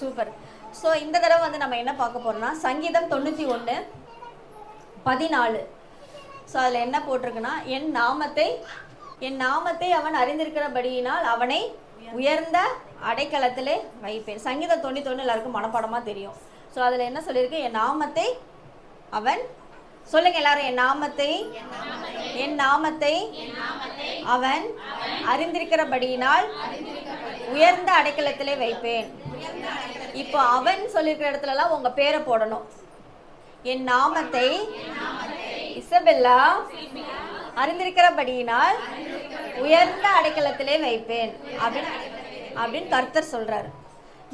Super so இந்த தடவை வந்து நம்ம என்ன பார்க்க போறோம்னா சங்கீதம் தொண்ணூற்றி ஒன்று பதினாலு. ஸோ அதில் என்ன போட்டிருக்குன்னா என் நாமத்தை என் நாமத்தை அவன் அறிந்திருக்கிறபடியினால் அவனை உயர்ந்த அடைக்கலத்திலே வைப்பேன். சங்கீதம் தொண்ணூற்றி ஒன்று எல்லாருக்கும் மனப்பாடமாக தெரியும். ஸோ அதில் என்ன சொல்லியிருக்கு? என் நாமத்தை அவன் சொல்லுங்க எல்லாரும் என் நாமத்தை என் நாமத்தை அவன் அறிந்திருக்கிறபடியினால் உயர்ந்த அடைக்கலத்திலே வைப்பேன். இப்போ அவன் சொல்லியிருக்கிற இடத்துலலாம் உங்க பேரை போடணும். என் நாமத்தை இசபெல்லா அறிந்திருக்கிறபடியினால் உயர்ந்த அடைக்கலத்திலே வைப்பேன். அப்படின்னு அப்படின்னு கர்த்தர் சொல்றாரு.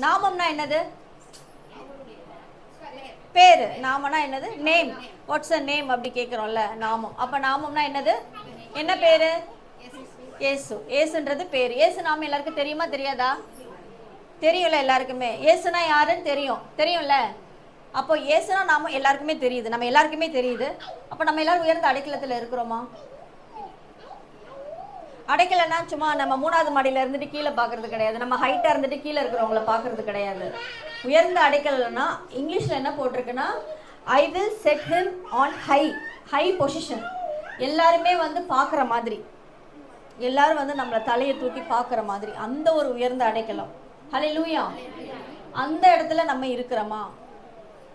நாமம்னா என்னது? பேரு. நாமனா என்னது? நேம். வாட்ஸ் அ நேம் அப்படி கேட்குறோம்ல நாமம். அப்போ நாமம்னா என்னது? என்ன பேரு? ஏசு ஏசுன்றது பேர். ஏசு நாமம் எல்லாருக்கும் தெரியுமா தெரியாதா? தெரியும்ல எல்லாருக்குமே. ஏசுனா யாருன்னு தெரியும். தெரியும்ல? அப்போ ஏசுனா நாம எல்லாருக்குமே தெரியுது. நம்ம எல்லாருக்குமே தெரியுது. அப்போ நம்ம எல்லாரும் உயர்ந்த அடைக்கலத்தில் இருக்கிறோமா? அடைக்கலன்னா சும்மா நம்ம மூணாவது மாடியில் இருந்துட்டு கீழே பார்க்கறது கிடையாது. நம்ம ஹைட்டாக இருந்துட்டு கீழே இருக்கிறவங்கள பார்க்கறது கிடையாது. உயர்ந்த அடைக்கலன்னா இங்கிலீஷில் என்ன போட்டிருக்குன்னா I will set him on high high position எல்லாருமே வந்து பார்க்குற மாதிரி. எல்லாரும் வந்து நம்மளை தலையை தூக்கி பார்க்குற மாதிரி. அந்த ஒரு உயர்ந்த அடைக்கலம். ஹலே லூயா அந்த இடத்துல நம்ம இருக்கிறோமா?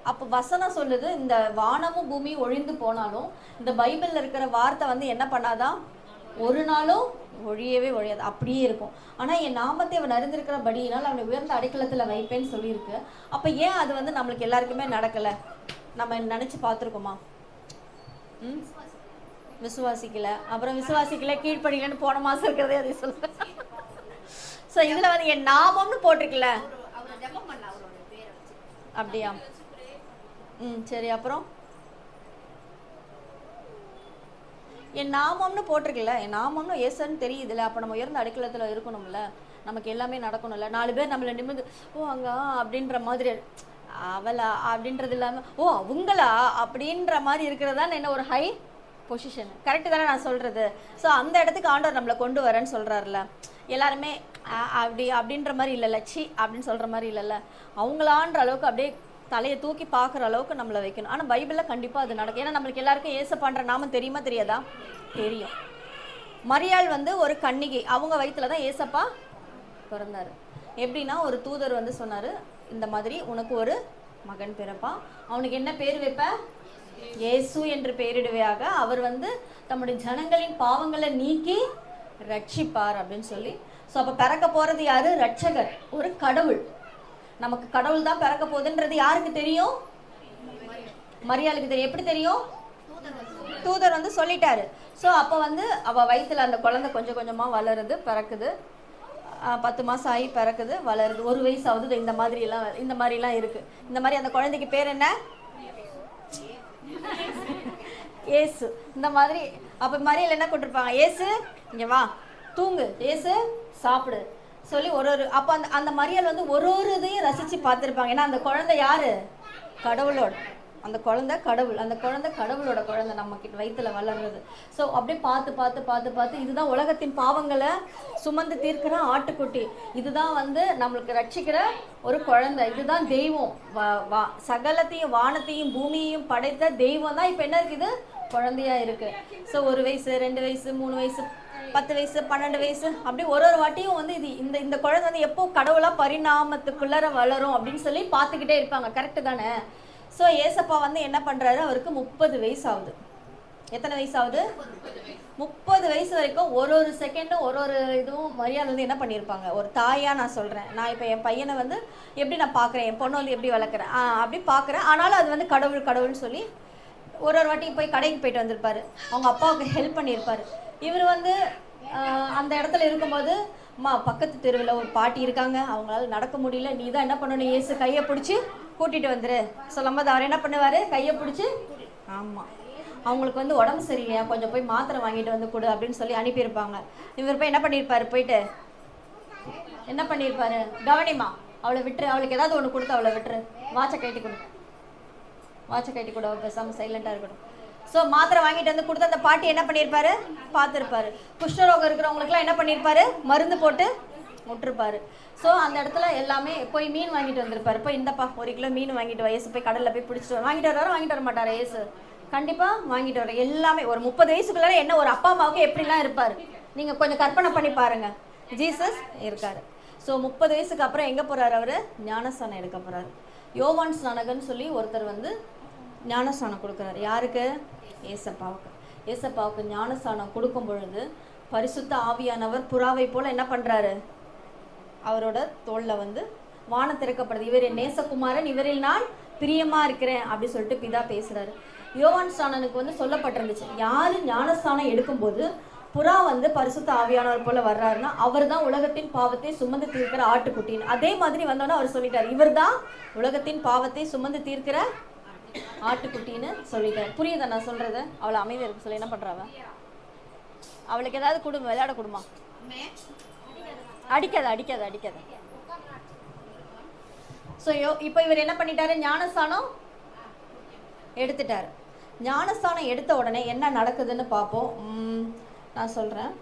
அப்போ வசனம் சொல்லுது இந்த வானமும் பூமி ஒழிந்து போனாலும் இந்த பைபிளில் இருக்கிற வார்த்தை வந்து என்ன பண்ணாதான் ஒரு நாளும் ஒழியவே ஒழியாது. அப்படியே இருக்கும். ஆனால் என் நாமத்தை அவன் அறிந்திருக்கிறபடியினால் அவனை உயர்ந்த அடைக்கலத்தில் வைப்பேன்னு சொல்லியிருக்கு. அப்போ ஏன் அது வந்து நம்மளுக்கு எல்லாருக்குமே நடக்கலை? நம்ம நினச்சி பார்த்துருக்கோமா? ம்? விசுவாசிக்கல. அப்புறம் விசுவாசிக்கல கீழ்ப்படிக்கலன்னு போன மாதம் இருக்கிறதே அதை சொல்லுங்கள் ஸோ இதில் வந்து என் நாமம்னு போட்டிருக்குல்ல. அப்படியா? ம் சரி அப்புறம்? என் நாமம்னு போட்டிருக்குல்ல என் நாமம்னு ஏசன்னு தெரியுதுல்ல அப்போ நம்ம உயர்ந்த அடைக்கலத்தில் இருக்கணும்ல. நமக்கு எல்லாமே நடக்கணும்ல. நாலு பேர் நம்மளை நிமிந்து ஓ அங்க? அப்படின்ற மாதிரி அவளா? அப்படின்றது இல்லாமல் ஓ அவங்களா அப்படின்ற மாதிரி இருக்கிறது தான் என்ன ஒரு ஹை பொசிஷன் கரெக்டு தானே நான் சொல்கிறது ஸோ அந்த இடத்துக்கு ஆண்டவர் நம்மளை கொண்டு வரேன்னு சொல்கிறாருல எல்லாருமே அப்படி அப்படின்ற மாதிரி இல்லைல்ல சி அப்படின்னு சொல்கிற மாதிரி இல்லைல்ல. அவங்களான்ற அளவுக்கு அப்படியே தலையை தூக்கி பார்க்குற அளவுக்கு நம்மளை வைக்கணும். ஆனால் பைபிளில் கண்டிப்பாக அது நடக்கும். ஏன்னா நம்மளுக்கு எல்லாருக்கும் ஏசப்பான்ற நாமம் தெரியுமா தெரியாதா? தெரியும். மரியாள் வந்து ஒரு கன்னிகை. அவங்க வயிற்றுல தான் ஏசப்பா பிறந்தாரு. எப்படின்னா ஒரு தூதர் வந்து சொன்னார் இந்த மாதிரி உனக்கு ஒரு மகன் பிறப்பான். அவனுக்கு என்ன பேர் வைப்ப? இயேசு என்று பெயரிடுவையாக அவர் வந்து தம்முடைய ஜனங்களின் பாவங்களை நீக்கி ரட்சிப்பார் அப்படின்னு சொல்லி. ஸோ அப்போ பிறக்க போகிறது யாரு? ரட்சகர் ஒரு கடவுள். நமக்கு கடவுள் தான் பிறக்க போகுதுன்றது யாருக்கு தெரியும்? மரியாளுக்கு தெரியும். எப்படி தெரியும்? தூதர் வந்து சொல்லிட்டாரு. ஸோ அப்போ வந்து அவள் வயித்துல அந்த குழந்தை கொஞ்சம் கொஞ்சமாக வளருது பிறக்குது. பத்து மாதம் ஆகி பிறக்குது வளருது. ஒரு வயசு ஆகுது. இந்த மாதிரிலாம் இந்த மாதிரிலாம் இருக்கு. இந்த மாதிரி அந்த குழந்தைக்கு பேர் என்ன? ஏசு. இந்த மாதிரி அப்போ மரியாதை என்ன கொண்டிருப்பாங்க ஏசு இங்கே வா தூங்கு. ஏசு சாப்பிடு. சொல்லி ஒரு ஒரு அப்போ அந்த அந்த மரியல் வந்து ஒரு ஒரு இதையும் ரசித்து பார்த்துருப்பாங்க. ஏன்னா அந்த குழந்தை யாரு? கடவுளோட. அந்த குழந்தை கடவுள் அந்த குழந்தை கடவுளோட குழந்தை நம்ம கிட்ட வயிற்றுல வளர்றது. ஸோ அப்படியே பார்த்து பார்த்து பார்த்து பார்த்து இதுதான் உலகத்தின் பாவங்களை சுமந்து தீர்க்கிற ஆட்டுக்குட்டி. இதுதான் வந்து நம்மளுக்கு ரட்சிக்கிற ஒரு குழந்தை. இதுதான் தெய்வம். வா- சகலத்தையும் வானத்தையும் பூமியையும் படைத்த தெய்வம் தான். இப்போ என்ன இருக்குது குழந்தையா இருக்கு. ஸோ ஒரு வயசு ரெண்டு வயசு மூணு வயசு பத்து வயசு பன்னெண்டு வயசு அப்படி ஒரு ஒரு வாட்டியும் வந்து இது இந்த இந்த குழந்தை வந்து எப்போ கடவுளாக பரிணாமத்துக்குள்ளார வளரும் அப்படின்னு சொல்லி பார்த்துக்கிட்டே இருப்பாங்க. கரெக்டு தானே? ஸோ ஏசப்பா வந்து என்ன பண்ணுறாரு அவருக்கு முப்பது வயசு ஆகுது எத்தனை வயசு ஆகுது முப்பது வயசு வரைக்கும் ஒரு ஒரு செகண்டும் ஒரு ஒரு இதுவும் மரியாதை வந்து என்ன பண்ணியிருப்பாங்க ஒரு தாயாக நான் சொல்கிறேன் நான் இப்போ என் பையனை வந்து எப்படி நான் பார்க்குறேன் என் பொண்ணை வந்து எப்படி வளர்க்குறேன்? அப்படி பார்க்குறேன் ஆனாலும் அது வந்து கடவுள் கடவுள்னு சொல்லி ஒரு ஒரு வாட்டி போய் கடைக்கு போயிட்டு வந்திருப்பாரு. அவங்க அப்பாவுக்கு ஹெல்ப் பண்ணியிருப்பாரு இவர் வந்து அந்த இடத்துல இருக்கும்போது அம்மா பக்கத்து தெருவில் ஒரு பாட்டி இருக்காங்க. அவங்களால நடக்க முடியல. நீ தான் என்ன பண்ணணும்? ஏசு கையை பிடிச்சி கூட்டிகிட்டு வந்துரு. சொல்லும்போது அவர் என்ன பண்ணுவார்? கையை பிடிச்சி ஆமாம் அவங்களுக்கு வந்து உடம்பு சரியில்லையா? கொஞ்சம் போய் மாத்திரை வாங்கிட்டு வந்து கொடு அப்படின்னு சொல்லி அனுப்பியிருப்பாங்க. இவர் போய் என்ன பண்ணியிருப்பாரு? போயிட்டு என்ன பண்ணியிருப்பாரு? கவனிமா அவளை விட்டுரு. அவளுக்கு ஏதாவது ஒன்று கொடுத்து அவளை விட்டுரு. வாட்சை கட்டி கொடு. வாட்சை கட்டி கூட. பேசாமல் சைலண்டாக இருக்கணும் ஸோ மாத்திரை வாங்கிட்டு வந்து கொடுத்து அந்த பாட்டி என்ன பண்ணியிருப்பாரு பார்த்துருப்பாரு. குஷ்டரோகம் இருக்கிறவங்களுக்குலாம் என்ன பண்ணியிருப்பாரு மருந்து போட்டு விட்டுருப்பாரு ஸோ அந்த இடத்துல எல்லாமே போய் மீன் வாங்கிட்டு வந்திருப்பாரு. போய் இந்தப்பா ஒரு கிலோ மீன் வாங்கிட்டு வயசு போய் கடலில் போய் பிடிச்சிட்டு வாங்கிட்டு வர வாங்கிட்டு வர மாட்டார் ஏசு கண்டிப்பாக வாங்கிட்டு வர எல்லாமே ஒரு முப்பது வயசுக்குள்ளே என்ன ஒரு அப்பா அம்மாவுக்கு எப்படிலாம் இருப்பார்? நீங்கள் கொஞ்சம் கற்பனை பண்ணி பாருங்கள் ஜீசஸ் இருக்கார். ஸோ முப்பது வயசுக்கு அப்புறம் எங்கே போகிறார் அவர்? ஞானஸ்தானம் எடுக்க போகிறாரு யோவான் ஸ்நானகன் சொல்லி ஒருத்தர் வந்து ஞானஸ்தானம் கொடுக்குறாரு. யாருக்கு? ஏசப்பாவுக்கு. ஏசப்பாவுக்கு ஞானஸ்தானம் கொடுக்கும் பொழுது பரிசுத்த ஆவியானவர் புறாவை போல என்ன பண்ணுறாரு அவரோட தோளில் வந்து வானம் திறக்கப்படுது. இவர் என் நேசகுமாரன் இவரில் நான் பிரியமா இருக்கிறேன் அப்படி சொல்லிட்டு பிதா பேசுறாரு. யோவான் ஸ்தானனுக்கு வந்து சொல்லப்பட்டிருந்துச்சு. யாரு ஞானஸ்தானம் எடுக்கும்போது புறா வந்து பரிசுத்த ஆவியானவர் போல வர்றாருன்னா அவர் தான் உலகத்தின் பாவத்தை சுமந்து தீர்க்கிற ஆட்டுக்குட்டின்னு. அதே மாதிரி வந்தோன்னே அவர் சொல்லிட்டார் இவர் தான் உலகத்தின் பாவத்தை சுமந்து தீர்க்கிற ஆட்டுக்குட்டின்னு சொல்லிட்டேன். புரியுதா நான் சொல்றது? அவளை அமைதியா இருக்கு சொல்லி என்ன பண்றாவ? அவளுக்கு ஏதாவது குடும்பம் விளையாட கொடுமா? அடிக்காத அடிக்காத அடிக்காத. ஸோ யோ இப்போ இவர் என்ன பண்ணிட்டாரு? ஞானஸ்தானம் எடுத்துட்டாரு. ஞானஸ்தானம் எடுத்த உடனே என்ன நடக்குதுன்னு பார்ப்போம். உம், நான் சொல்கிறேன்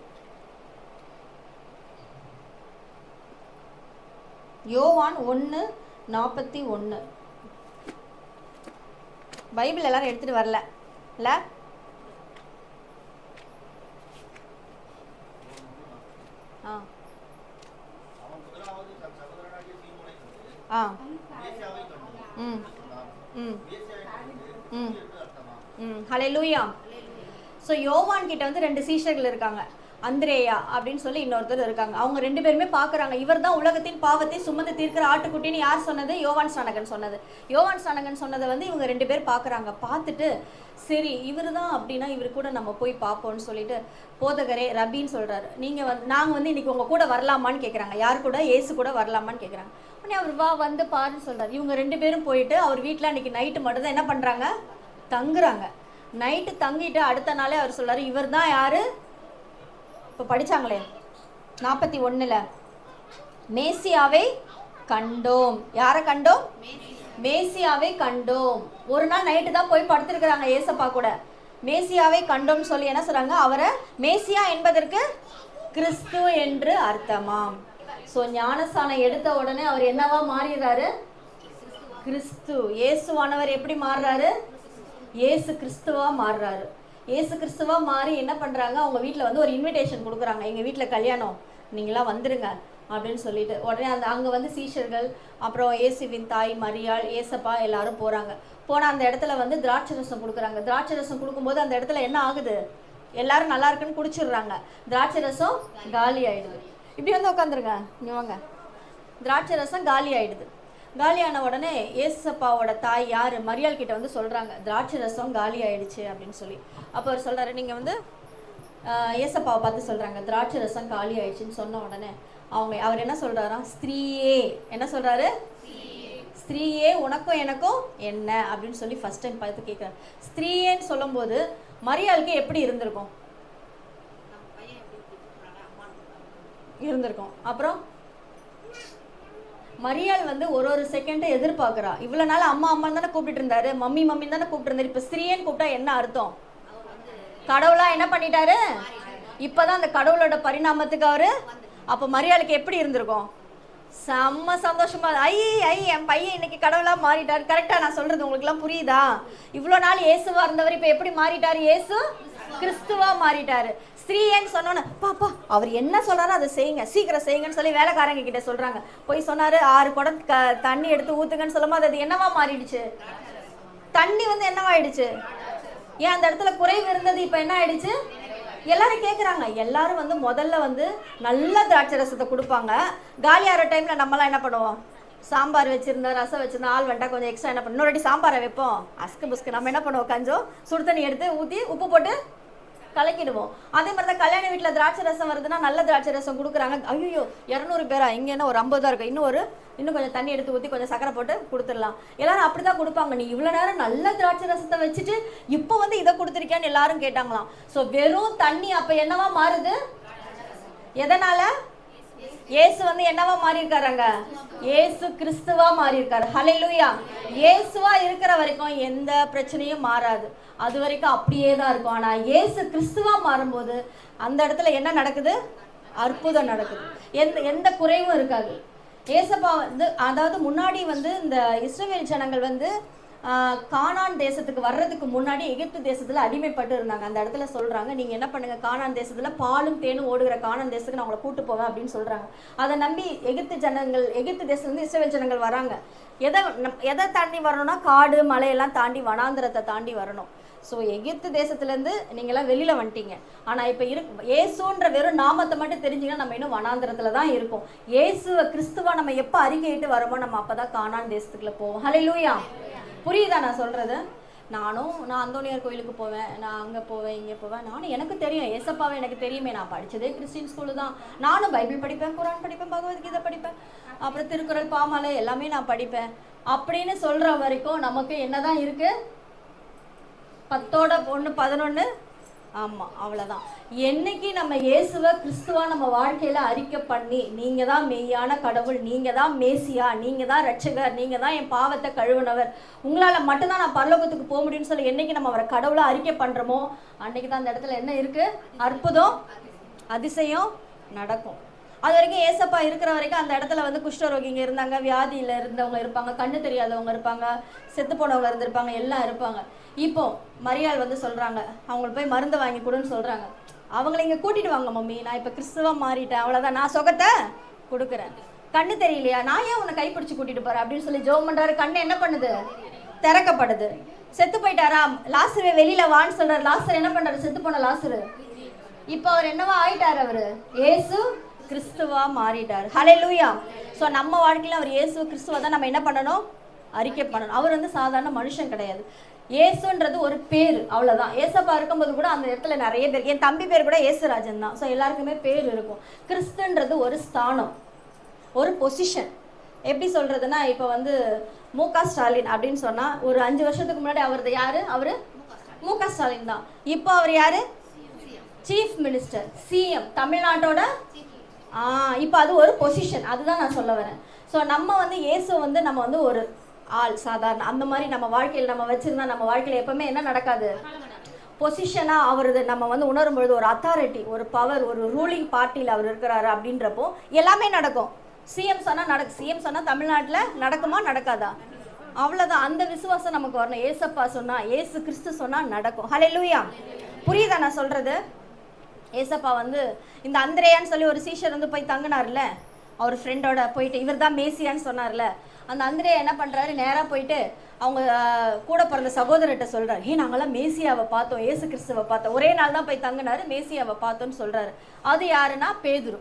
யோவான் ஒன்று நாற்பத்தி ஒன்று பைபிள் எல்லாரும் எடுத்துகிட்டு வரல. இல்லை? ஆ. ஆ. ம். ம். ம். ம். என்று லூயா ஸோ யோவான் கிட்ட வந்து ரெண்டு சீஷர்கள் இருக்காங்க. அந்திரேயா அப்படின்னு சொல்லி இன்னொருத்தர் இருக்காங்க. அவங்க ரெண்டு பேருமே பார்க்குறாங்க இவர் தான் உலகத்தின் பாவத்தை சுமந்து தீர்க்கிற ஆட்டுக்குட்டின்னு யார் சொன்னது? யோவான் ஸ்நானகன் சொன்னது. யோவான் ஸ்நானகன் சொன்னதை வந்து இவங்க ரெண்டு பேர் பார்க்குறாங்க பார்த்துட்டு சரி இவர் தான் அப்படின்னா இவர் கூட நம்ம போய் பார்ப்போம்னு சொல்லிட்டு போதகரே ரபின்னு சொல்கிறாரு நீங்கள் வந்து நாங்கள் வந்து இன்றைக்கி உங்கள் கூட வரலாமான்னு கேட்குறாங்க யார் கூட? ஏசு கூட வரலாமான்னு கேட்குறாங்க உடனே அவர் வா வந்து பாருன்னு சொல்கிறார் இவங்க ரெண்டு பேரும் போயிட்டு அவர் வீட்டில் அன்றைக்கி நைட்டு மட்டும் தான் என்ன பண்ணுறாங்க தங்குறாங்க. நைட்டு தங்கிட்டு அடுத்த நாளே அவர் சொல்கிறார் இவர் தான் யார்? இப்போ படிச்சாங்களே. நாற்பத்தி ஒன்றில் மேசியாவை கண்டோம். யாரை கண்டோம்? மேசியாவை கண்டோம். ஒரு நாள் நைட்டு தான் போய் படுத்திருக்கிறாங்க ஏசப்பா கூட. மேசியாவை கண்டோம்னு சொல்லி என்ன சொல்றாங்க? அவரை மேசியா என்பதற்கு கிறிஸ்து என்று அர்த்தமாம். ஸோ ஞானஸ்தானம் எடுத்த உடனே அவர் என்னவா மாறிடுறாரு? கிறிஸ்து. இயேசுவானவர் எப்படி மாறுறாரு? இயேசு கிறிஸ்துவா மாறுறாரு. ஏசு கிறிஸ்துவா மாறி என்ன பண்ணுறாங்க அவங்க வீட்டில் வந்து ஒரு இன்விடேஷன் கொடுக்குறாங்க. எங்கள் வீட்டில் கல்யாணம். நீங்களாம் வந்துடுங்க அப்படின்னு சொல்லிட்டு. உடனே அந்த அங்கே வந்து சீஷர்கள் அப்புறம் ஏசுவின் தாய் மரியாள் ஏசப்பா எல்லாரும் போகிறாங்க போனால் அந்த இடத்துல வந்து திராட்சை ரசம் கொடுக்குறாங்க. திராட்சை ரசம் கொடுக்கும்போது அந்த இடத்துல என்ன ஆகுது? எல்லாரும் நல்லா இருக்குன்னு குடிச்சிடுறாங்க. திராட்சை ரசம் காலி ஆயிடுது. இப்படி வந்து உட்காந்துருங்க இங்க வாங்க. திராட்சை ரசம் காலி ஆயிடுது. காலியான உடனே ஏசப்பாவோட தாய் யார்? மரியாள் கிட்ட வந்து சொல்கிறாங்க திராட்சை ரசம் காலி ஆயிடுச்சு அப்படின்னு சொல்லி. அப்போ அவர் சொல்கிறாரு நீங்கள் வந்து ஏசப்பாவை பார்த்து சொல்கிறாங்க திராட்சை ரசம் காலி ஆயிடுச்சுன்னு சொன்ன உடனே அவங்க அவர் என்ன சொல்கிறாராம் ஸ்திரீயே என்ன சொல்கிறாரு ஸ்திரீயே உனக்கும் எனக்கும் என்ன? அப்படின்னு சொல்லி ஃபஸ்ட் டைம் பார்த்து கேட்குறாரு ஸ்திரீயேன்னு சொல்லும்போது மரியாளுக்கு எப்படி இருந்திருக்கும்? இருந்திருக்கும். அப்புறம் மரியாள் வந்து ஒரு ஒரு செகண்டை எதிர்பார்க்குறா. இவ்வளோ நாள் அம்மா அம்மா தானே கூப்பிட்டு இருந்தாரு. மம்மி மம்மி தானே கூப்பிட்டு இருந்தாரு. இப்போ ஸ்திரீயன்னு கூப்பிட்டா என்ன அர்த்தம்? கடவுளா என்ன பண்ணிட்டாரு? இப்போதான் அந்த கடவுளோட பரிணாமத்துக்கு அவரு அப்போ மரியாளுக்கு எப்படி இருந்திருக்கும்? செம்ம சந்தோஷமா ஐ ஐ என் பையன் இன்னைக்கு கடவுளா மாறிட்டாரு. கரெக்டா நான் சொல்றது உங்களுக்கு எல்லாம் புரியுதா? இவ்வளோ நாள் இயேசுவா இருந்தவர் இப்ப எப்படி மாறிட்டாரு இயேசு? கிறிஸ்துவா மாறிட்டாரு. ஸ்திரீன்னு சொன்னோன்னே பாப்பா அவர் என்ன சொல்றாரோ அதை செய்யுங்க. சீக்கிரம் செய்யுங்கன்னு சொல்லி வேலைக்காரங்க கிட்ட சொல்றாங்க. போய் சொன்னாரு ஆறு குடம் க தண்ணி எடுத்து ஊத்துங்கன்னு சொல்லும்போது அது என்னவா மாறிடுச்சு? தண்ணி வந்து என்னவாயிடுச்சு ஏன் அந்த இடத்துல குறைவு இருந்தது இப்போ என்ன ஆயிடுச்சு? எல்லாரும் கேட்குறாங்க எல்லாரும் வந்து முதல்ல வந்து நல்ல திராட்சை ரசத்தை கொடுப்பாங்க. காலியாகிற டைமில் நம்மலாம் என்ன பண்ணுவோம்? சாம்பார் வச்சுருந்தோம் ரசம் வச்சுருந்தோம் ஆள் வேண்டாம் கொஞ்சம் எக்ஸ்ட்ரா என்ன பண்ணும் இன்னொரு வாட்டி சாம்பாரை வைப்போம். அஸ்கு புஸ்கு. நம்ம என்ன பண்ணுவோம்? கொஞ்சம் சுடு தண்ணி எடுத்து ஊற்றி உப்பு போட்டு கலக்கிடுவோம். அதே மாதிரி தான் கல்யாண வீட்டில் திராட்சை ரசம் வருதுன்னா நல்ல திராட்சை ரசம் கொடுக்குறாங்க. ஐயோ இரநூறு பேரா? இங்கே என்ன ஒரு ஐம்பது தான் இருக்கு? இன்னும் ஒரு இன்னும் கொஞ்சம் தண்ணி எடுத்து ஊற்றி கொஞ்சம் சக்கரை போட்டு கொடுத்துடலாம். எல்லாரும் அப்படி தான் கொடுப்பாங்க. நீ இவ்வளோ நேரம் நல்ல திராட்சை ரசத்தை வச்சுட்டு இப்போ வந்து இதை கொடுத்துருக்கியான்னு எல்லாரும் கேட்டாங்களாம். ஸோ வெறும் தண்ணி அப்போ என்னவா மாறுது? எதனால? இயேசு வந்து என்னவா மாறி இருக்காருங்க இயேசு கிறிஸ்துவா மாறி இருக்காரு ஹalleluya இயேசுவா இருக்கிற வரைக்கும் எந்த பிரச்சனையும் மாறாது. அது வரைக்கும் அப்படியே தான் இருக்கும். ஆனா இயேசு கிறிஸ்துவா மாறும்போது அந்த இடத்துல என்ன நடக்குது? அற்புதம் நடக்குது. எந்த எந்த குறைவும் இருக்காது. ஏசப்பா வந்து அதாவது முன்னாடி வந்து இந்த இஸ்ரவேல் ஜனங்கள் வந்து கானான் தேசத்துக்கு வர்றதுக்கு முன்னாடி எகிப்து தேசத்துல அடிமைப்பட்டு இருந்தாங்க. அந்த இடத்துல சொல்றாங்க நீங்க என்ன பண்ணுங்க? கானான் தேசத்துல பாலும் தேனும் ஓடுகிற கானான் தேசத்துக்கு நான் உங்களை கூட்டு போவேன் அப்படின்னு சொல்றாங்க. அதை நம்பி எகிப்து ஜனங்கள் எகிப்து தேசத்துல இஸ்ரேல் ஜனங்கள் வராங்க. எதை நம்- எதை தாண்டி வரணும்னா காடு மலையெல்லாம் தாண்டி வனாந்திரத்தை தாண்டி வரணும். ஸோ எகிப்து தேசத்துலேருந்து நீங்களாம் வெளியில் வந்துட்டீங்க. ஆனால் இப்போ இரு ஏசுன்ற வெறும் நாமத்தை மட்டும் தெரிஞ்சிங்கன்னா நம்ம இன்னும் வனாந்திரத்தில் தான் இருக்கோம் ஏசுவை கிறிஸ்துவா நம்ம எப்போ அறிக்கையிட்டு வரோமோ நம்ம அப்போ தான் காணான் தேசத்துக்குள்ளே போவோம். ஹalleluya புரியுதா நான் சொல்கிறது நானும் நான் அந்தோனியார் கோயிலுக்கு போவேன் நான் அங்கே போவேன் இங்கே போவேன். நானும் எனக்கு தெரியும் ஏசப்பாவை எனக்கு தெரியுமே. நான் படித்ததே கிறிஸ்டின் ஸ்கூலு தான். நானும் பைபிள் படிப்பேன் குரான் படிப்பேன் பகவத்கீதை படிப்பேன். அப்புறம் திருக்குறள் பாமாலை எல்லாமே நான் படிப்பேன். அப்படின்னு சொல்கிற வரைக்கும் நமக்கு என்னதான் இருக்குது பத்தோட ஒன்று பதினொன்று ஆமாம் அவ்வளோதான் என்னைக்கு நம்ம இயேசுவை கிறிஸ்துவா நம்ம வாழ்க்கையில் அறிக்கை பண்ணி நீங்கள் தான் மெய்யான கடவுள் நீங்கள் தான் மேசியா நீங்கள் தான் ரட்சகர் நீங்கள் தான் என் பாவத்தை கழுவுனவர் உங்களால் மட்டும்தான் நான் பரலோகத்துக்கு போக முடியும்னு சொல்லி என்னைக்கு நம்ம அவரை கடவுளை அறிக்கை பண்ணுறோமோ அன்னைக்கு தான் அந்த இடத்துல என்ன இருக்குது அற்புதம் அதிசயம் நடக்கும். அது வரைக்கும் ஏசப்பா இருக்கிற வரைக்கும் அந்த இடத்துல வந்து குஷ்டரோகிங்க இருந்தாங்க வியாதியில் இருந்தவங்க இருப்பாங்க கண்ணு தெரியாதவங்க இருப்பாங்க செத்து போனவங்க இருந்திருப்பாங்க எல்லாம் இருப்பாங்க. இப்போ மரியாள் வந்து சொல்கிறாங்க அவங்களுக்கு போய் மருந்து வாங்கி கொடுன்னு சொல்கிறாங்க அவங்கள இங்கே கூட்டிட்டு வாங்க மம்மி. நான் இப்போ கிறிஸ்துவா மாறிட்டேன் அவ்வளோதான் நான் சொகத்தை கொடுக்குறேன். கண்ணு தெரியலையா? நான் ஏன் உன்னை கைப்பிடிச்சு கூட்டிட்டு போறேன்? அப்படின்னு சொல்லி ஜோம் பண்றாரு. கண்ணு என்ன பண்ணுது? திறக்கப்படுது. செத்து போயிட்டாரா? லாசரு வெளியில வான்னு சொல்றாரு லாசர் என்ன பண்றாரு? செத்து போன லாசரு. இப்போ அவர் என்னவா ஆயிட்டாரு அவரு? ஏசு கிறிஸ்துவா மாறிட்டார். ஹalleluya ஸோ நம்ம வாழ்க்கையில் அவர் இயேசு கிறிஸ்துவா தான் நம்ம என்ன பண்ணணும்? அறிக்கை பண்ணணும். அவர் வந்து சாதாரண மனுஷன் கிடையாது. இயேசுன்றது ஒரு பேர் அவ்வளோதான் ஏசப்பா இருக்கும்போது கூட அந்த இடத்துல நிறைய பேர் என் தம்பி பேர் கூட ஏசுராஜன் தான். ஸோ எல்லாருக்குமே பேர் இருக்கும். கிறிஸ்துன்றது ஒரு ஸ்தானம் ஒரு பொசிஷன் எப்படி சொல்றதுன்னா இப்போ வந்து மு க ஸ்டாலின் அப்படின்னு சொன்னால் ஒரு அஞ்சு வருஷத்துக்கு முன்னாடி அவரது யாரு? அவர் மு க ஸ்டாலின் தான். இப்போ அவர் யாரு? சீஃப் மினிஸ்டர் சிஎம் தமிழ்நாட்டோட இப்போ அது ஒரு பொசிஷன் அதுதான் நான் சொல்ல வரேன். ஸோ நம்ம வந்து இயேசு வந்து நம்ம வந்து ஒரு ஆள் சாதாரண. அந்த மாதிரி நம்ம வாழ்க்கையில் நம்ம வச்சிருந்தா நம்ம வாழ்க்கையில் எப்பவுமே என்ன நடக்காது? பொசிஷனாக அவரது நம்ம வந்து உணரும் பொழுது ஒரு அத்தாரிட்டி ஒரு பவர் ஒரு ரூலிங் பார்ட்டியில் அவர் இருக்கிறாரு அப்படின்றப்போ எல்லாமே நடக்கும். சிஎம் சொன்னால் நடக்கு சிஎம் சொன்னால் தமிழ்நாட்டில் நடக்குமா நடக்காதா? அவ்வளோதான் அந்த விசுவாசம் நமக்கு வரணும். ஏசப்பா சொன்னால் ஏசு கிறிஸ்து சொன்னால் நடக்கும். ஹalleluya புரியுதா நான் சொல்கிறது ஏசப்பா வந்து இந்த அந்திரேயான்னு சொல்லி ஒரு சீஷர் வந்து போய் தங்கினார்ல அவர் ஃப்ரெண்டோட போயிட்டு இவர் தான் மேசியான்னு சொன்னார்ல அந்த அந்திரேயா என்ன பண்ணுறாரு நேராக போயிட்டு அவங்க கூட பிறந்த சகோதரர்கிட்ட சொல்கிறார் ஏ நாங்களாம் மேசியாவை பார்த்தோம் ஏசு கிறிஸ்துவை பார்த்தோம். ஒரே நாள் தான் போய் தங்கினாரு மேசியாவை பார்த்தோன்னு சொல்கிறாரு அது யாருன்னா? பேதுரு.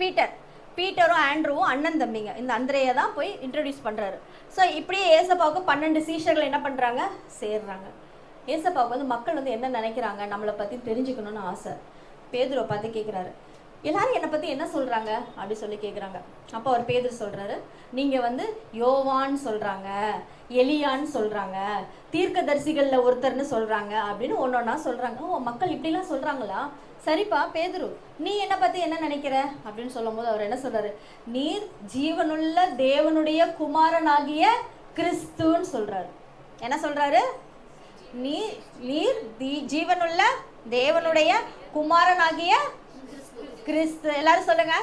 பீட்டர். பீட்டரும் ஆண்ட்ரூவும் அண்ணன் தம்பிங்க. இந்த அந்திரேயை தான் போய் இன்ட்ரடியூஸ் பண்ணுறாரு ஸோ இப்படியே ஏசப்பாவுக்கு பன்னெண்டு சீஷர்கள் என்ன பண்ணுறாங்க சேர்றாங்க. ஏசப்பாவுக்கு வந்து மக்கள் வந்து என்ன நினைக்கிறாங்க? நம்மளை பற்றி தெரிஞ்சுக்கணும்னு ஆசை. பேதுருவை பார்த்து கேட்குறாரு எல்லாரும் என்னை பற்றி என்ன சொல்கிறாங்க அப்படி சொல்லி கேட்குறாங்க அப்போ அவர் பேதர் சொல்கிறாரு நீங்கள் வந்து யோவான்னு சொல்கிறாங்க எலியான்னு சொல்கிறாங்க தீர்க்கதரிசிகளில் ஒருத்தர்னு சொல்கிறாங்க அப்படின்னு ஒன்று ஒன்றா சொல்கிறாங்க ஓ மக்கள் இப்படிலாம் சொல்கிறாங்களா சரிப்பா பேதுரு நீ என்னை பற்றி என்ன நினைக்கிற? அப்படின்னு சொல்லும்போது அவர் என்ன சொல்கிறாரு நீர் ஜீவனுள்ள தேவனுடைய குமாரனாகிய கிறிஸ்துன்னு சொல்கிறாரு என்ன சொல்கிறாரு நீ நீர் தி- ஜீவனுள்ள தேவனுடைய குமாரனாகிய கிறிஸ்து. எல்லாரும் சொல்லுங்க.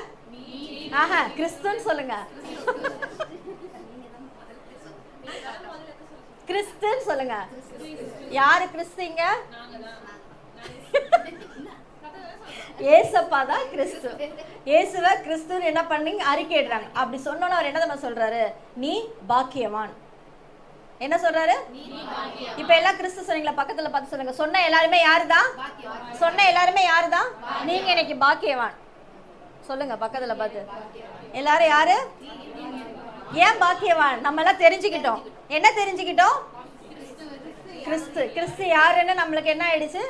ஆஹா கிறிஸ்துன்னு சொல்லுங்க. கிறிஸ்துன்னு சொல்லுங்க. யாரு கிறிஸ்துங்க ஏசப்பா தான் கிறிஸ்து. ஏசுவ கிறிஸ்துன்னு என்ன பண்ணி அறிக்கையிடுறாங்க. அப்படி சொன்னோன்னு அவர் என்ன தெரியுமா சொல்றாரு? நீ பாக்கியவான். என்ன சொல்றாரு? இப்ப எல்லாம் கிறிஸ்து சொன்னீங்களா? பக்கத்துல பார்த்து சொல்லுங்க. சொன்ன எல்லாருமே யாருதான் சொன்ன எல்லாருமே யாருதான் நீங்க இன்னைக்கு பாக்கியவான். சொல்லுங்க பக்கத்துல பார்த்து. எல்லாரும் யாரு? ஏன் பாக்கியவான்? நம்ம எல்லாம் தெரிஞ்சுக்கிட்டோம். என்ன தெரிஞ்சுக்கிட்டோம்? கிறிஸ்து. கிறிஸ்து யாருன்னு நம்மளுக்கு என்ன ஆயிடுச்சு?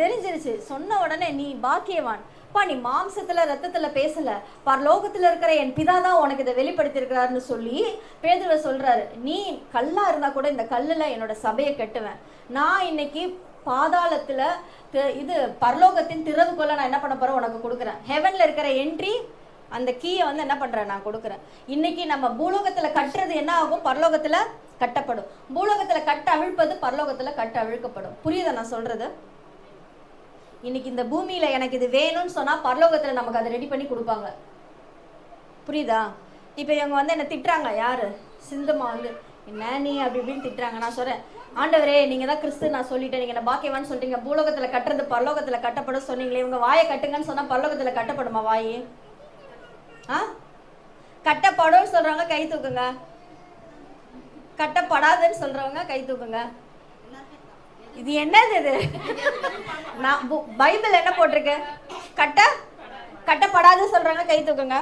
தெரிஞ்சிருச்சு. சொன்ன உடனே நீ பாக்கியவான். அப்பா நீ மாம்சத்துல ரத்தத்துல பேசல. பரலோகத்துல இருக்கிற என் பிதா தான் உனக்கு இதை வெளிப்படுத்தியிருக்கிறாருன்னு சொல்லி பேதுருவ சொல்றாரு. நீ கல்லா இருந்தா கூட இந்த கல்லுல என்னோட சபையை கட்டுவேன். நான் இன்னைக்கு பாதாளத்துல இது பரலோகத்தின் திறவுகோல நான் என்ன பண்ண போறேன்? உனக்கு கொடுக்குறேன். ஹெவன்ல இருக்கிற என்ட்ரி அந்த கீயை வந்து என்ன பண்றேன்? நான் கொடுக்குறேன். இன்னைக்கு நம்ம பூலோகத்துல கட்டுறது என்ன ஆகும்? பரலோகத்துல கட்டப்படும். பூலோகத்துல கட்ட அவிழ்ப்பது பரலோகத்துல கட்ட அவிழ்க்கப்படும் புரியுதா நான் சொல்றது? இன்னைக்கு இந்த பூமியில எனக்கு இது வேணும்னு சொன்னா பரலோகத்துல நமக்கு அதை ரெடி பண்ணி கொடுப்பாங்க. புரியுதா? இப்போ இவங்க வந்து என்ன திட்டுறாங்க யாரு? சிந்துமா வந்து. என்ன நீ அப்படி இப்படின்னு திட்டுறாங்க. நான் சொல்றேன் ஆண்டவரே நீங்க தான் கிறிஸ்து நான் சொல்லிட்டேன். நீங்க என்ன பாக்கியவான்னு சொல்லிட்டீங்க பூலோகத்துல கட்டுறது பரலோகத்துல கட்டப்படும் சொன்னீங்களே. இவங்க வாயை கட்டுங்கன்னு சொன்னா பரலோகத்துல கட்டப்படுமா வாய்? ஆ? கட்டப்படும் சொல்றவங்க கை தூக்குங்க. கட்டப்படாதுன்னு சொல்றவங்க கை தூக்குங்க. இது என்னது இது? நான் பு- பைபிள் என்ன போட்டிருக்கு? கட்ட கட்டப்படாதுன்னு சொல்கிறவங்க கை தூக்குங்க.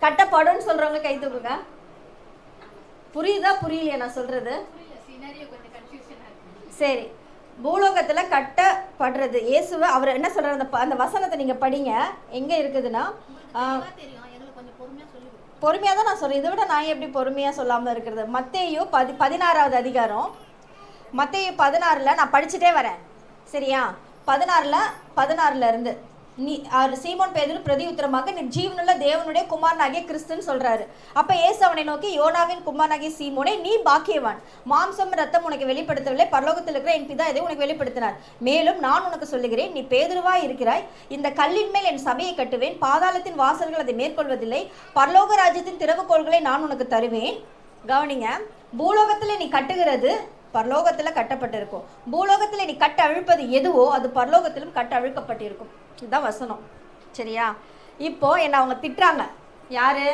கட்டப்படும்னு சொல்கிறவங்க கை தூக்குங்க. புரியுதா? புரியலையா நான் சொல்கிறது சரி. பூலோகத்தில் கட்டப்படுறது. இயேசுவை அவர் என்ன சொல்கிறார் அந்த ப- அந்த வசனத்தை நீங்கள் படிங்க. எங்கே இருக்குதுன்னா பொறுமையாக தான் நான் சொல்கிறேன் இதை விட நான் எப்படி பொறுமையாக சொல்லாமல் இருக்கிறது? மத்தேயோ பதி பதினாறாவது அதிகாரம் மத்திய பதினாறில் நான் படிச்சுட்டே வரேன். சரியா? பதினாறில் பதினாறுல இருந்து. நீ அவர் சீமோன் பேதில் பிரதி உத்தரமாக நீ ஜீவனுள்ள தேவனுடைய குமாரனாகிய கிறிஸ்துன்னு சொல்றாரு. அப்ப ஏசு அவனை நோக்கி யோனாவின் குமாரனாகிய சீமோனே நீ பாக்கியவான். மாம்சம் ரத்தம் உனக்கு வெளிப்படுத்தவில்லை. பரலோகத்தில் இருக்கிற என் பிதா இதை உனக்கு வெளிப்படுத்தினார். மேலும் நான் உனக்கு சொல்லுகிறேன் நீ பேதுருவாய் இருக்கிறாய். இந்த கல்லின் மேல் என் சபையை கட்டுவேன். பாதாளத்தின் வாசல்கள் அதை மேற்கொள்வதில்லை. பரலோக ராஜ்யத்தின் திறவுகோள்களை நான் உனக்கு தருவேன். கவனிங்க. பூலோகத்தில் நீ கட்டுகிறது பரலோகத்தில் கட்டப்பட்டிருக்கும். பூலோகத்தில் நீ கட்ட அழுப்பது எதுவோ அது பரலோகத்திலும் கட்ட அழுக்கப்பட்டிருக்கும். இதுதான் வசனம். சரியா? இப்போ என்னை அவங்க திட்டுறாங்க. யாரு?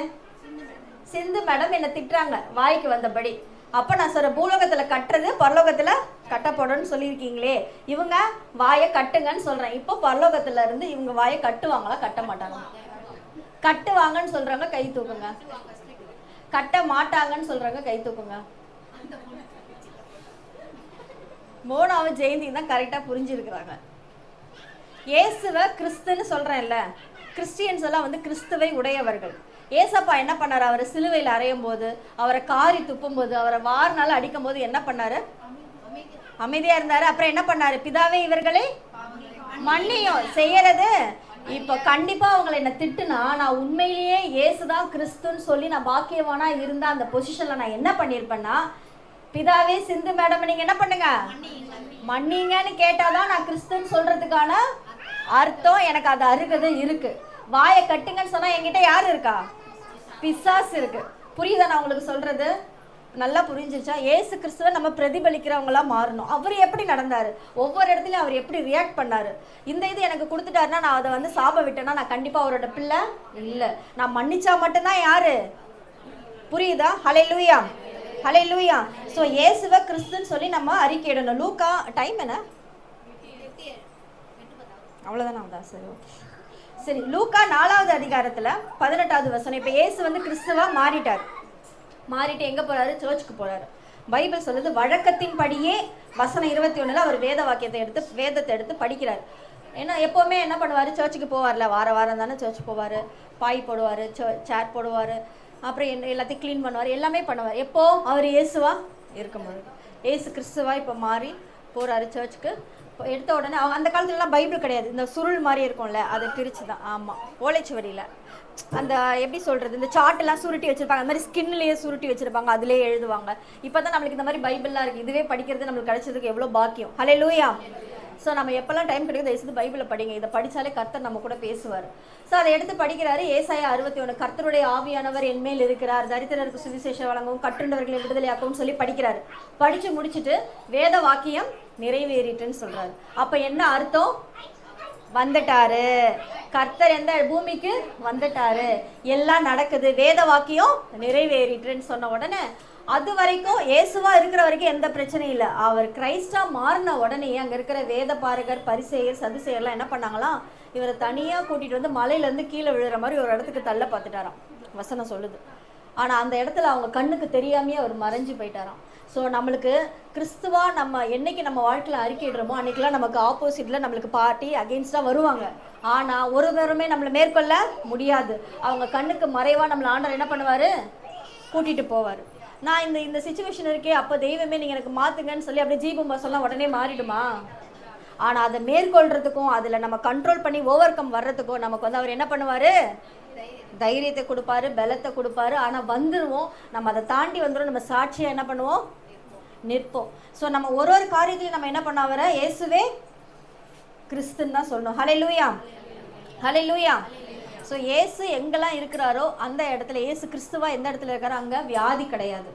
சிந்து மேடம் என்னை திட்டுறாங்க. வாய்க்கு வந்தபடி. அப்போ நான் சொல்ற பூலோகத்தில் கட்டுறது பரலோகத்தில் கட்டப்படணும்னு சொல்லியிருக்கீங்களே. இவங்க வாயை கட்டுங்கன்னு சொல்கிறேன் இப்போ பரலோகத்தில் இருந்து இவங்க வாயை கட்டுவாங்களா? கட்ட மாட்டாங்களா? கட்டுவாங்கன்னு சொல்கிறாங்க கை தூக்குங்க. கட்ட மாட்டாங்கன்னு சொல்கிறாங்க கை தூக்குங்க. மோனாவும் ஜெயந்தி தான் கரெக்டாக புரிஞ்சிருக்கிறாங்க. இயேசுவை கிறிஸ்துன்னு சொல்கிறேன்ல கிறிஸ்டியன்ஸ் எல்லாம் வந்து கிறிஸ்துவை உடையவர்கள். ஏசப்பா என்ன பண்ணார்? அவரை சிலுவையில் அறையும் போது அவரை காரி துப்பும் போது அவரை வாரினால அடிக்கும் போது என்ன பண்ணாரு? அமைதியாக இருந்தாரு. அப்புறம் என்ன பண்ணாரு? பிதாவே இவர்களை மன்னியும். செய்யறது? இப்போ கண்டிப்பாக அவங்களை என்ன திட்டுனா நான் உண்மையிலேயே இயேசுதான் கிறிஸ்துன்னு சொல்லி நான் பாக்கியவானா இருந்த அந்த பொசிஷனில் நான் என்ன பண்ணியிருப்பேன்னா பிதாவே சிந்து மேடம் நீங்க என்ன பண்ணுங்க? மன்னிங்கன்னு கேட்டாதான் நான் கிறிஸ்துன்னு சொல்றதுக்கான அர்த்தம் எனக்கு அது அருகது இருக்கு. வாயை கட்டுங்கன்னு சொன்னா என்கிட்ட யார் இருக்கா? பிசாஸ் இருக்கு. புரியுதா நான் உங்களுக்கு சொல்றது? நல்லா புரிஞ்சிருச்சா? ஏசு கிறிஸ்துவை நம்ம பிரதிபலிக்கிறவங்களா மாறணும். அவர் எப்படி நடந்தாரு? ஒவ்வொரு இடத்துலையும் அவர் எப்படி ரியாக்ட் பண்ணாரு? இந்த இது எனக்கு கொடுத்துட்டாருன்னா நான் அதை வந்து சாப விட்டேன்னா நான் கண்டிப்பா அவரோட பிள்ளை இல்லை. நான் மன்னிச்சா மட்டும்தான் யாரு? புரியுதா? ஹலே லூயா ஹலே லூயா ஸோ இயேசுவை கிறிஸ்துன்னு சொல்லி நம்ம அறிக்கையிடணும் லூக்கா டைம் என்ன? அவ்வளோதானா தான் சரி ஓகே சரி லூக்கா நாலாவது அதிகாரத்தில் பதினெட்டாவது வசனம். இப்போ ஏசு வந்து கிறிஸ்துவாக மாறிட்டார். மாறிட்டு எங்கே போகிறாரு சர்ச்சுக்கு போகிறாரு பைபிள் சொல்லுது வழக்கத்தின்படியே வசனம் இருபத்தி ஒன்றில் அவர் வேத வாக்கியத்தை எடுத்து வேதத்தை எடுத்து படிக்கிறார். ஏன்னா எப்போவுமே என்ன பண்ணுவார்? சர்ச்சுக்கு போவார்ல வார வாரம் தானே சர்ச் போவார். பாய் போடுவார் சேர் போடுவார். அப்புறம் என்ன எல்லாத்தையும் க்ளீன் பண்ணுவார் எல்லாமே பண்ணுவார். எப்போ? அவர் இயேசுவா? இருக்கும்போது ஏசு கிறிஸ்துவா இப்போ மாறி போகிறாரு சர்ச்சுக்கு இப்போ எடுத்த உடனே அவங்க அந்த காலத்துலலாம் பைபிள் கிடையாது. இந்த சுருள் மாதிரி இருக்கும்ல அதை பிரித்து தான் ஆமாம் ஓலைச்சுவடியில். அந்த எப்படி சொல்கிறது இந்த சார்ட்டெல்லாம் சுருட்டி வச்சுருப்பாங்க. அந்த மாதிரி ஸ்கின்லேயே சுருட்டி வச்சுருப்பாங்க. அதுலேயே எழுதுவாங்க. இப்போ தான் நம்மளுக்கு இந்த மாதிரி பைபிள்லாம் இருக்குது இதுவே படிக்கிறது நம்மளுக்கு கிடைச்சதுக்கு எவ்வளோ பாக்கியம். ஹலே லூயா ஸோ நம்ம எப்பெல்லாம் டைம் கிடைக்கும் தயவுசெய்து பைபிளை படிங்க. இதை படித்தாலே கர்த்தர் நம்ம கூட பேசுவார். ஸோ அதை எடுத்து படிக்கிறாரு ஏசாயா அறுபத்தி ஒன்று கர்த்தருடைய ஆவியானவர் என்மேல் இருக்கிறார். தரித்திரருக்கு சுவிசேஷம் வழங்கவும் கட்டுண்டவர்களை விடுதலையாக்கவும் சொல்லி படிக்கிறார். படித்து முடிச்சுட்டு வேத வாக்கியம் நிறைவேறிட்டுன்னு சொல்கிறாரு அப்போ என்ன அர்த்தம்? வந்துட்டாரு. கர்த்தர் எந்த பூமிக்கு? வந்துட்டாரு. எல்லாம் நடக்குது. வேத வாக்கியம் நிறைவேறிட்டுன்னு சொன்ன உடனே அது வரைக்கும் இயேசுவா இருக்கிற வரைக்கும் எந்த பிரச்சனையும் இல்லை. அவர் கிரைஸ்டா மாறின உடனே அங்க இருக்கிற வேத பாரகர் பரிசெயர் சதுசெயர்லாம் என்ன பண்ணாங்களாம் இவரை தனியா கூட்டிட்டு வந்து மலையில இருந்து கீழே விழுற மாதிரி ஒரு இடத்துக்கு தள்ள பார்த்துட்டாராம். வசனம் சொல்லுது. ஆனா அந்த இடத்துல அவங்க கண்ணுக்கு தெரியாமையே அவர் மறைஞ்சு போயிட்டாராம். ஸோ நம்மளுக்கு கிறிஸ்துவா நம்ம என்னைக்கு நம்ம வாழ்க்கையில் அறிக்கையிடுறோமோ அன்னைக்கெல்லாம் நமக்கு ஆப்போசிட்ல நம்மளுக்கு பார்ட்டி அகெயின்ஸ்டாக வருவாங்க. ஆனா ஒரு நம்மளை மேற்கொள்ள முடியாது. அவங்க கண்ணுக்கு மறைவா நம்மளை ஆண்டவர் என்ன பண்ணுவாரு? கூட்டிட்டு போவார். நான் இந்த இந்த சுச்சுவேஷன் இருக்கே அப்போ தெய்வமே நீங்கள் எனக்கு மாற்றுங்கன்னு சொல்லி அப்படியே ஜீபம் சொன்னா உடனே மாறிடுமா? ஆனால் அதை மேற்கொள்றதுக்கும் அதில் நம்ம கண்ட்ரோல் பண்ணி ஓவர் கம் வர்றதுக்கும் நமக்கு வந்து அவர் என்ன பண்ணுவார்? தைரியத்தை கொடுப்பாரு பலத்தை கொடுப்பாரு. ஆனால் வந்துருவோம். நம்ம அதை தாண்டி வந்துடும் நம்ம சாட்சியாக என்ன பண்ணுவோம்? நிற்போம். ஸோ நம்ம ஒரு ஒரு காரியத்திலையும் நம்ம என்ன பண்ண வர இயேசுவே கிறிஸ்துன்னு தான் சொல்லணும். ஹலே லூயா ஹலே லூயா ஸோ ஏசு எங்கெல்லாம் இருக்கிறாரோ அந்த இடத்துல ஏசு கிறிஸ்துவா எந்த இடத்துல இருக்காரோ அங்கே வியாதி கிடையாது.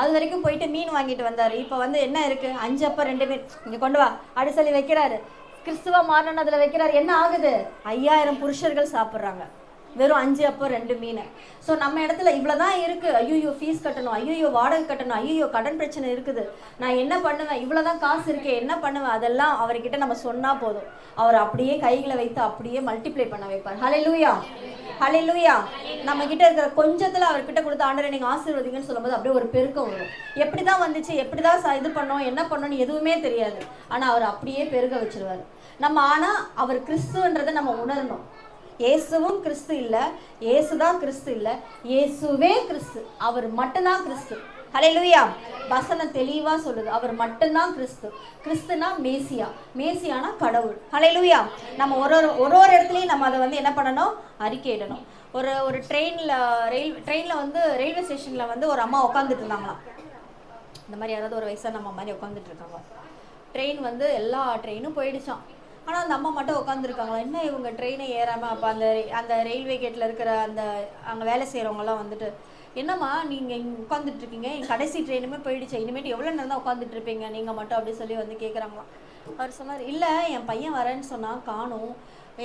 அது வரைக்கும் போயிட்டு மீன் வாங்கிட்டு வந்தார். இப்போ வந்து என்ன இருக்கு? அஞ்சு அப்போ ரெண்டு மீன். இங்கே கொண்டு வா. அப்படி சொல்லி வைக்கிறாரு. கிறிஸ்துவா மாறணும் அதில் வைக்கிறாரு. என்ன ஆகுது? ஐயாயிரம் புருஷர்கள் சாப்பிட்றாங்க. வெறும் அஞ்சு அப்போ ரெண்டு மீன். ஸோ நம்ம இடத்துல இவ்வளோதான் இருக்குது ஐயோ ஃபீஸ் கட்டணும். ஐயோ வாடகை கட்டணும். ஐயோ கடன் பிரச்சனை இருக்குது. நான் என்ன பண்ணுவேன்? இவ்வளோதான் காசு இருக்கே என்ன பண்ணுவேன்? அதெல்லாம் அவர்கிட்ட நம்ம சொன்னால் போதும். அவர் அப்படியே கைகளை வைத்து அப்படியே மல்டிப்ளை பண்ண வைப்பார். ஹலே லூயா ஹலே லூயா நம்ம கிட்ட இருக்கிற கொஞ்சத்தில் அவர்கிட்ட கொடுத்த ஆண்டரை நீங்கள் ஆசீர்வதிங்கன்னு சொல்லும்போது அப்படியே ஒரு பெருக்கம் வரும். எப்படி தான் வந்துச்சு? எப்படி தான் ச- இது பண்ணோம்? என்ன பண்ணோன்னு எதுவுமே தெரியாது. ஆனால் அவர் அப்படியே பெருக வச்சிருவார். நம்ம ஆனால் அவர் கிறிஸ்துன்றதை நம்ம உணரணும். இயேசுவும் கிறிஸ்து இல்லை இயேசு தான் கிறிஸ்து இல்லை இயேசுவே கிறிஸ்து அவர் மட்டும்தான் கிறிஸ்து. ஹalleluya வசனம் தெளிவாக சொல்லுது அவர் மட்டும்தான் கிறிஸ்து. கிறிஸ்துனா மேசியா மேசியானா கடவுள். ஹalleluya நம்ம ஒரு ஒரு ஒரு ஒரு இடத்துலையும் நம்ம அதை வந்து என்ன பண்ணணும்? அறிக்கையிடணும். ஒரு ஒரு ட்ரெயினில் ரயில் ட்ரெயினில் வந்து ரயில்வே ஸ்டேஷனில் வந்து ஒரு அம்மா உட்காந்துட்டு இருந்தாங்களாம் இந்த மாதிரி யாராவது ஒரு வயசான அம்மா மாதிரி உட்காந்துட்டு இருக்காங்க. ட்ரெயின் வந்து எல்லா ட்ரெயினும் போயிடுச்சாம். ஆனால் அந்த அம்மா மட்டும் உட்காந்துருக்காங்களா என்ன இவங்க ட்ரெயினை ஏறாமல் அப்போ அந்த அந்த ரயில்வே கேட்டில் இருக்கிற அந்த அங்கே வேலை செய்கிறவங்கலாம் வந்துட்டு என்னம்மா நீங்கள் இங்கே உட்காந்துட்டு இருக்கீங்க என் கடைசி ட்ரெயினுமே போயிடுச்சு. இனிமேட்டு எவ்வளோ நேரம் தான் உட்காந்துட்டு இருப்பீங்க நீங்கள் மட்டும் அப்படி சொல்லி வந்து கேட்குறாங்களாம் அவர் சொன்னார் இல்லை என் பையன் வரேன்னு சொன்னால் காணும்.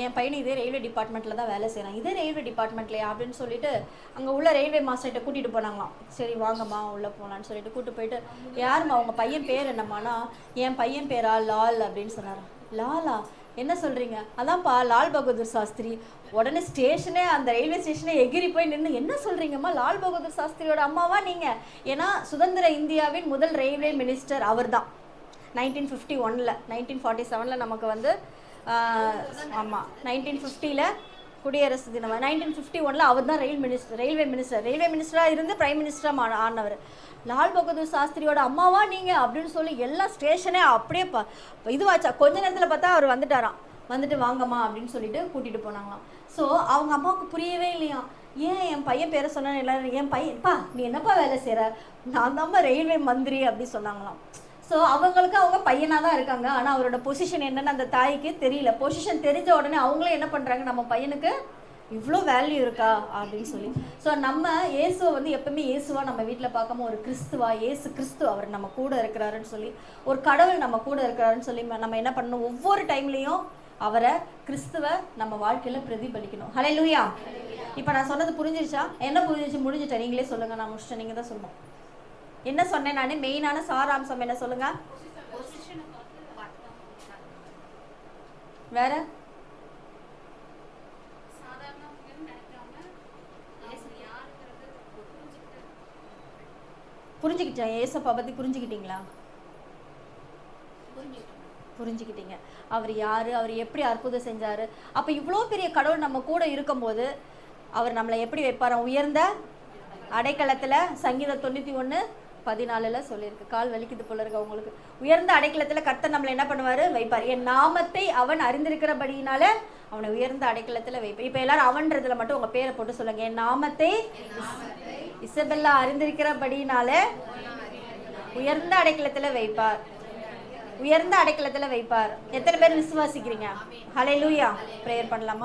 என் பையன் இதே ரயில்வே டிபார்ட்மெண்ட்டில் தான் வேலை செய்கிறான் இதே ரயில்வே டிபார்ட்மெண்ட்லையா அப்படின்னு சொல்லிட்டு அங்கே உள்ள ரயில்வே மாஸ்டர்கிட்ட கூட்டிகிட்டு போனாங்களாம். சரி வாங்கம்மா உள்ளே போகலான்னு சொல்லிட்டு கூட்டு போயிட்டு யாரும்மா உங்கள் பையன் பேர் என்னம்மானா? என் பையன் பேரா? லால் அப்படின்னு சொன்னார் லாலா என்ன சொல்கிறீங்க அதான்ப்பா லால் பகதூர் சாஸ்திரி. உடனே ஸ்டேஷனே அந்த ரயில்வே ஸ்டேஷனே எகிரி போய் நின்று என்ன சொல்கிறீங்கம்மா லால் பகதூர் சாஸ்திரியோட அம்மாவா நீங்கள் ஏன்னா சுதந்திர இந்தியாவின் முதல் ரயில்வே மினிஸ்டர் அவர் தான் நைன்டீன் ஃபிஃப்டி ஒனில் நைன்டீன் ஃபார்ட்டி செவனில் நமக்கு வந்து ஆமாம் நைன்டீன் ஃபிஃப்டியில் குடியரசு தினம். நைன்டீன் ஃபிஃப்டி ஒனில் அவர் தான் rail minister railway minister. Railway மினிஸ்டராக இருந்து பிரைம் மினிஸ்டராக ஆனவர். லால் பகதூர் சாஸ்திரியோட அம்மாவா நீங்கள் அப்படின்னு சொல்லி எல்லா ஸ்டேஷனே அப்படியே ப இதுவாச்சா? கொஞ்ச நேரத்தில் பார்த்தா அவர் வந்துட்டாராம். வந்துட்டு வாங்கம்மா அப்படின்னு சொல்லிட்டு கூட்டிகிட்டு போனாங்களாம். ஸோ அவங்க அம்மாவுக்கு புரியவே இல்லையா? ஏன் என் பையன் பேரை சொன்னா எல்லாரும் என் பையன்ப்பா நீ என்னப்பா வேலை செய்கிற நான் தான்ப்பா ரயில்வே மந்திரி அப்படி சொன்னாங்களாம். ஸோ அவங்களுக்கு அவங்க பையனாக தான் இருக்காங்க. ஆனால் அவரோட பொசிஷன் என்னன்னு அந்த தாய்க்கு தெரியல. பொசிஷன் தெரிஞ்ச உடனே அவங்களும் என்ன பண்ணுறாங்க நம்ம பையனுக்கு இவ்வளோ வேல்யூ இருக்கா? அப்படின்னு சொல்லி. ஸோ நம்ம இயேசுவை வந்து எப்பவுமே இயேசுவா நம்ம வீட்டில் பார்க்காம ஒரு கிறிஸ்துவா இயேசு கிறிஸ்து அவர் நம்ம கூட இருக்கிறாருன்னு சொல்லி ஒரு கடவுள் நம்ம கூட இருக்கிறாருன்னு சொல்லி நம்ம என்ன பண்ணணும்? ஒவ்வொரு டைம்லேயும் அவரை கிறிஸ்துவ நம்ம வாழ்க்கையில் பிரதிபலிக்கணும். ஹலே லூயா இப்போ நான் சொன்னது புரிஞ்சிருச்சா? என்ன புரிஞ்சிச்சு முடிஞ்சிட்டேன் நீங்களே சொல்லுங்கள் நான் முடிச்சிட்டேன். நீங்கள் தான் சொல்லணும். என்ன சொன்னேன் நான்? மெயினான சாராம்சம் என்ன சொல்லுங்க? வேற? புரிஞ்சுக்கிட்டேன். ஏசப்பா பற்றி புரிஞ்சுக்கிட்டீங்களா? புரிஞ்சுக்கிட்டீங்க. அவர் யார்? அவர் எப்படி அற்புதம் செஞ்சார்? அப்போ இவ்வளோ பெரிய கடவுள் நம்ம கூட இருக்கும்போது அவர் நம்மளை எப்படி வைப்பாராம் உயர்ந்த அடைக்கலத்தில் சங்கீத தொண்ணூற்றி ஒன்று பதினாலில் சொல்லியிருக்கு. கால் வலிக்குது போல இருக்கு. அவங்களுக்கு உயர்ந்த அடைக்கலத்தில் கர்த்தர் நம்மளை என்ன பண்ணுவார்? வைப்பார். என் நாமத்தை அவன் அறிந்திருக்கிறபடியினால அவனை உயர்ந்த அடைக்கலத்தில் வைப்பார் இப்போ எல்லாரும் அவன்றதுல மட்டும் உங்கள் பேரை போட்டு சொல்லுங்க. என் நாமத்தை இசபெல்லா அறிந்திருக்கிறபடியினால உயர்ந்த அடைக்கலத்தில் வைப்பார். உயர்ந்த அடைக்கலத்தில் வைப்பார். எத்தனை பேர் விசுவாசிக்கிறீங்க? ஹலை லூயா ப்ரேயர் பண்ணலாமா?